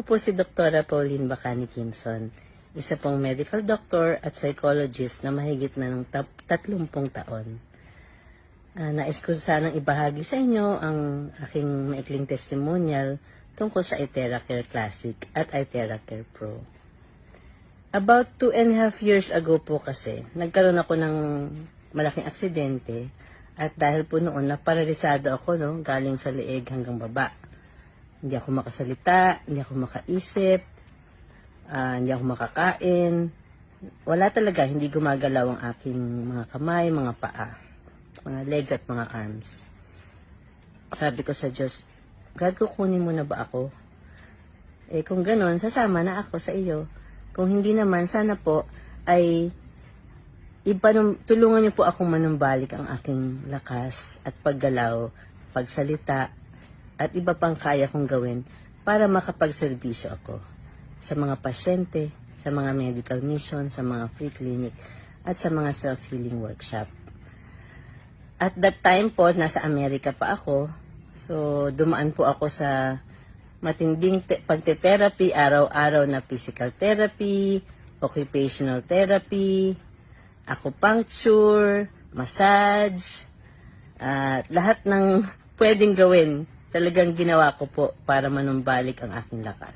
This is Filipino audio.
Ako po si Dr. Pauline Bacani Kimson, isa pong medical doctor at psychologist na mahigit na ng tap- 30 taon. Ah, nais ko sanang ibahagi sa inyo ang aking maikling testimonial tungkol sa Itera Care Classic at Itera Care Pro. About two and a half years ago po kasi, nagkaroon ako ng malaking aksidente at dahil po noon naparalisado ako no, galing sa leeg hanggang baba. Hindi ako makasalita, hindi ako makaisip, ah, hindi ako makakain. Wala talaga, hindi gumagalaw ang aking mga kamay, mga paa, mga legs at mga arms. Sabi ko sa Diyos, God, kukunin mo na ba ako? Eh kung ganon, sasama na ako sa iyo. Kung hindi naman, sana po ay ipanum, tulungan niyo po akong manumbalik ang aking lakas at paggalaw, pagsalita, at iba pang kaya kong gawin para makapagserbisyo ako sa mga pasyente, sa mga medical mission, sa mga free clinic, at sa mga self-healing workshop. At that time po, nasa Amerika pa ako. So, dumaan po ako sa matinding te- pagte-therapy, araw-araw na physical therapy, occupational therapy, acupuncture, massage, at lahat ng pwedeng gawin, talagang ginawa ko po para manumbalik ang aking lakas.